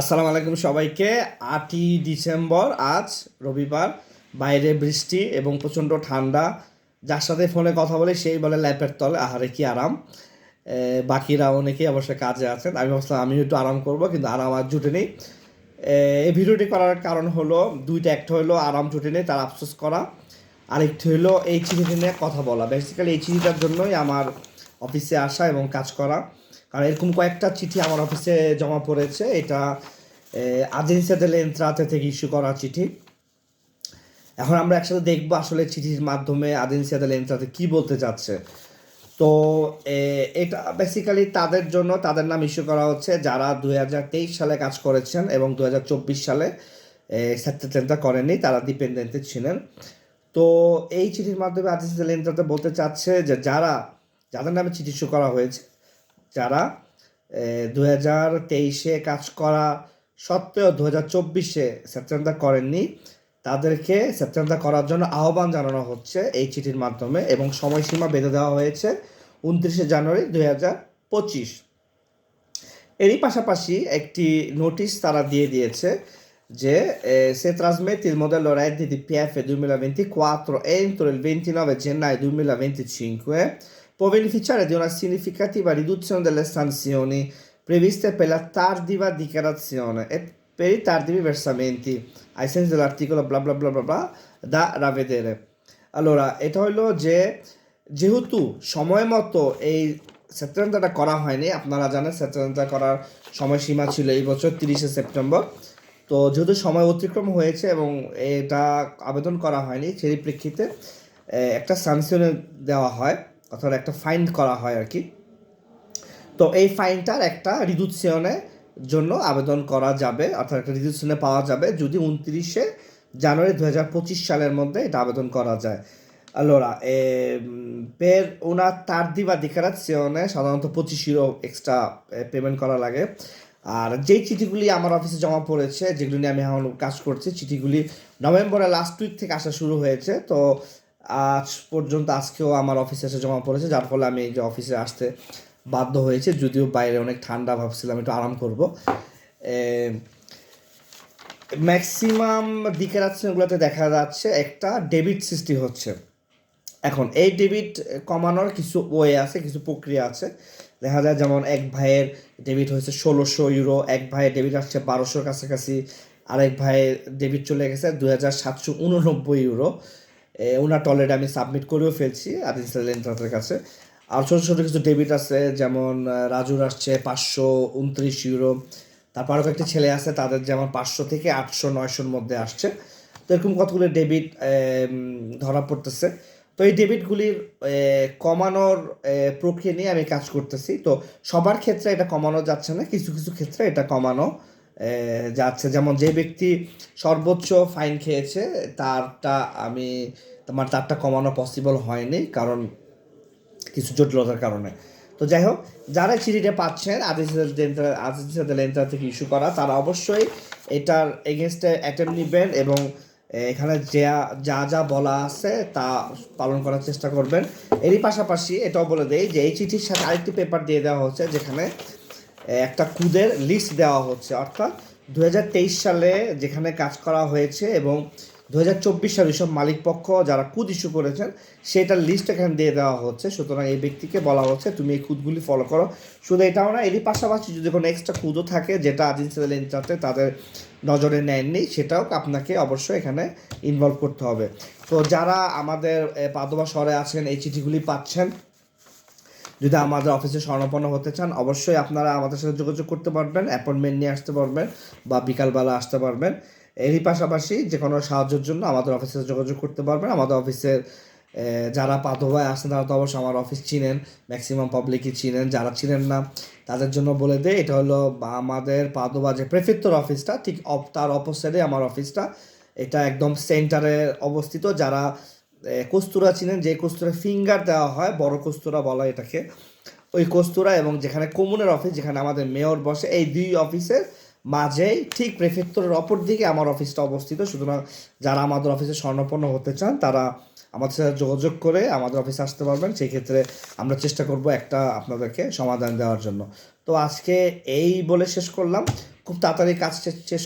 আসসালামু আলাইকুম সবাইকে। আটই ডিসেম্বর, আজ রবিবার। বাইরে বৃষ্টি এবং প্রচণ্ড ঠান্ডা। যার সাথে ফোনে কথা বলে সেই বলে ল্যাপের তলে, আহারে কি আরাম। বাকিরা অনেকেই অবশ্যই কাজে আছেন। আমি ভাবছিলাম আমিও একটু আরাম করব, কিন্তু আরাম আর জুটে নেই। এই ভিডিওটি করার কারণ হলো, দুইটা, একটা হলো আরাম জুটে নেই, তার আফসোস করা। আরেকটি হলো এই চিঠিটি নিয়ে কথা বলা। বেসিক্যালি এই চিঠিটার জন্যই আমার অফিসে আসা এবং কাজ করা। কারণ এরকম কয়েকটা চিঠি আমার অফিসে জমা পড়েছে। এটা আজেন্সিয়া দেলে এন্ত্রাতে থেকে ইস্যু করা চিঠি। এখন আমরা একসাথে দেখব আসলে চিঠির মাধ্যমে আজেন্সিয়া দেলে এন্ত্রাতে কী বলতে চাচ্ছে। তো এটা বেসিক্যালি তাদের জন্য, তাদের নাম ইস্যু করা হচ্ছে যারা দুই হাজার তেইশ সালে কাজ করেছেন এবং দু হাজার চব্বিশ সালে সেপ্টেম্বর করেননি, তারা ডিপেন্ডেন্টে ছিলেন। তো, এই চিঠির মাধ্যমে আজেন্সিয়া লেন্দ্রাতে বলতে চাচ্ছে যে যারা, যাদের নামে চিঠি ইস্যু করা হয়েছে যারা দু হাজার তেইশে কাজ করা সত্ত্বেও দু হাজার চব্বিশে সেপ্টেম্বর করেননি, তাদেরকে সেপ্টেম্বর করার জন্য আহ্বান জানানো হচ্ছে এই চিঠির মাধ্যমে এবং সময়সীমা বেঁধে দেওয়া হয়েছে উনত্রিশে জানুয়ারি দুই হাজার পঁচিশ। এরই পাশাপাশি একটি নোটিশ তারা দিয়ে দিয়েছে যে se trasmette il modello redditi PF 2024 entro il 29 gennaio 2025 può beneficiare di una significativa riduzione delle sanzioni previste per la tardiva dichiarazione e per i tardivi versamenti ai sensi dell'articolo bla bla bla bla bla da ravvedere. Allora, এটা হলো যে যেহেতু সময় মতো এই সেপ্টেম্বরটা করা হয়নি আপনারা জানেন সেপ্টেম্বরটা করার সময়সীমা ছিল এই বছর তিরিশে সেপ্টেম্বর তো যেহেতু সময় অতিক্রম হয়েছে এবং এটা আবেদন করা হয়নি সেই প্রেক্ষিতে একটা সাংশনে দেওয়া হয় অথবা একটা ফাইন করা হয় আর কি। তো এই ফাইনটার একটা রিদুৎসিয়নে জন্য আবেদন করা যাবে অর্থাৎ একটা রিদুৎসিয়নে পাওয়া যাবে যদি উনত্রিশে জানুয়ারি দু হাজার পঁচিশ সালের মধ্যে এটা আবেদন করা যায়। Allora, ehm, per una tardiva dichiarazione সাধারণত পঁচিশ ইউরো এক্সট্রা পেমেন্ট করা লাগে। আর যেই চিঠিগুলি আমার অফিসে জমা পড়েছে যেগুলি নিয়ে আমি এখন কাজ করছি চিঠিগুলি নভেম্বরের লাস্ট উইক থেকে আসা শুরু হয়েছে তো আজ পর্যন্ত আজকেও আমার অফিসে এসে জমা পড়েছে, যার ফলে আমি এই যে অফিসে আসতে বাধ্য হয়েছে। যদিও বাইরে অনেক ঠান্ডা, ভাবছিলাম একটু আরাম করব। ম্যাক্সিমাম ডিক্লারেশনগুলোতে দেখা যাচ্ছে একটা ডেবিট সৃষ্টি হচ্ছে। এখন এই ডেবিট কমানোর কিছু ওয়ে আছে, কিছু প্রক্রিয়া আছে। দেখা যায় যেমন এক ভাইয়ের ডেবিট হয়েছে ষোলোশো ইউরো এক ভাইয়ের ডেবিট আসছে বারোশোর কাছাকাছি, আরেক ভাইয়ের ডেবিট চলে গেছে দুই হাজার সাতশো উননব্বই ইউরো ওনার টলেট আমি সাবমিট করেও ফেলছি, আদিল লেন্টারের কাছে। আর ছোটো ছোটো কিছু ডেবিট আছে, যেমন রাজুর আসছে পাঁচশো উনত্রিশ ইউরো তারপর আরও কয়েকটি ছেলে আছে, তাদের যেমন পাঁচশো থেকে আটশো, নয়শোর মধ্যে আসছে। তো এরকম কতগুলো ডেবিট ধরা পড়তেছে। তো এই ডেবিটগুলির কমানোর প্রক্রিয়া নিয়ে আমি কাজ করতেছি। তো সবার ক্ষেত্রে এটা কমানো যাচ্ছে না, কিছু কিছু ক্ষেত্রে এটা কমানো যাচ্ছে। যেমন যে ব্যক্তি সর্বোচ্চ ফাইন খেয়েছে, তারটা আমি, তোমার তারটা কমানো পসিবল হয়নি কারণ কিছু জটিলতার কারণে। তো যাই হোক, যারা চিঠিটা পাচ্ছেন, আদিত্য লেন্টার থেকে ইস্যু করা, তারা অবশ্যই এটার এগেনস্টে অ্যাটেম্প নেবেন এবং এখানে যা যা যা বলা আছে তা পালন করার চেষ্টা করবেন। এরই পাশাপাশি এটাও বলে দেই যে এই চিঠির সাথে আরেকটি পেপার দিয়ে দেওয়া হচ্ছে, যেখানে একটা কুদের লিস্ট দেওয়া হচ্ছে, অর্থাৎ দুহাজার তেইশ সালে যেখানে কাজ করা হয়েছে এবং দু হাজার চব্বিশ সালে সব মালিক পক্ষ যারা কুদ ইস্যু করেছেন, সেটার লিস্ট এখানে দিয়ে দেওয়া হচ্ছে। সুতরাং এই ব্যক্তিকে বলা হচ্ছে, তুমি এই কুদগুলি ফলো করো। শুধু এটাও না, এরই পাশাপাশি যদি কোনো এক্সট্রা কুদও থাকে, যেটা আজিনসিয়াল ইন্টারতে তাদের নজরে নেননি, সেটাও আপনাকে অবশ্যই এখানে ইনভলভ করতে হবে। তো যারা আমাদের পাদবা শহরে আছেন, এই চিঠিগুলি পাচ্ছেন যদি আমাদের অফিসে স্বর্ণপন্ন হতে চান, অবশ্যই আপনারা আমাদের সাথে যোগাযোগ করতে পারবেন, অ্যাপয়েন্টমেন্ট নিয়ে আসতে পারবেন বা বিকালবেলা আসতে পারবেন। এরই পাশাপাশি যে কোনো সাহায্যের জন্য আমাদের অফিসে যোগাযোগ করতে পারবেন। আমাদের অফিসের যারা পাদোভায় আসেন তারা তো অবশ্যই আমার অফিস চিনেন, ম্যাক্সিমাম পাবলিকই চিনেন, যারা চিনেন না, তাদের জন্য বলে দেয় এটা হলো আমাদের পাদোবা যে প্রেফেক্টর অফিসটা, ঠিক তার অপোসাইডে আমার অফিসটা। এটা একদম সেন্টারে অবস্থিত, যারা কস্তুরা চিনেন, যে কস্তুরা ফিঙ্গার দেওয়া হয়, বড় কস্তুরা বলা এটাকে, ওই কস্তুরা এবং যেখানে কমুনের অফিস যেখানে আমাদের মেয়র বসে, এই দুই অফিসের মাঝেই, ঠিক প্রেফেক্টরের অপর দিকে আমার অফিসটা অবস্থিত। সুতরাং যারা আমাদের অফিসে স্বর্ণপন্ন হতে চান, তারা আমাদের সাথে যোগাযোগ করে আমাদের অফিসে আসতে পারবেন। সেই ক্ষেত্রে আমরা চেষ্টা করব একটা আপনাদেরকে সমাধান দেওয়ার জন্য। তো আজকে এই বলে শেষ করলাম। খুব তাড়াতাড়ি কাজ শেষ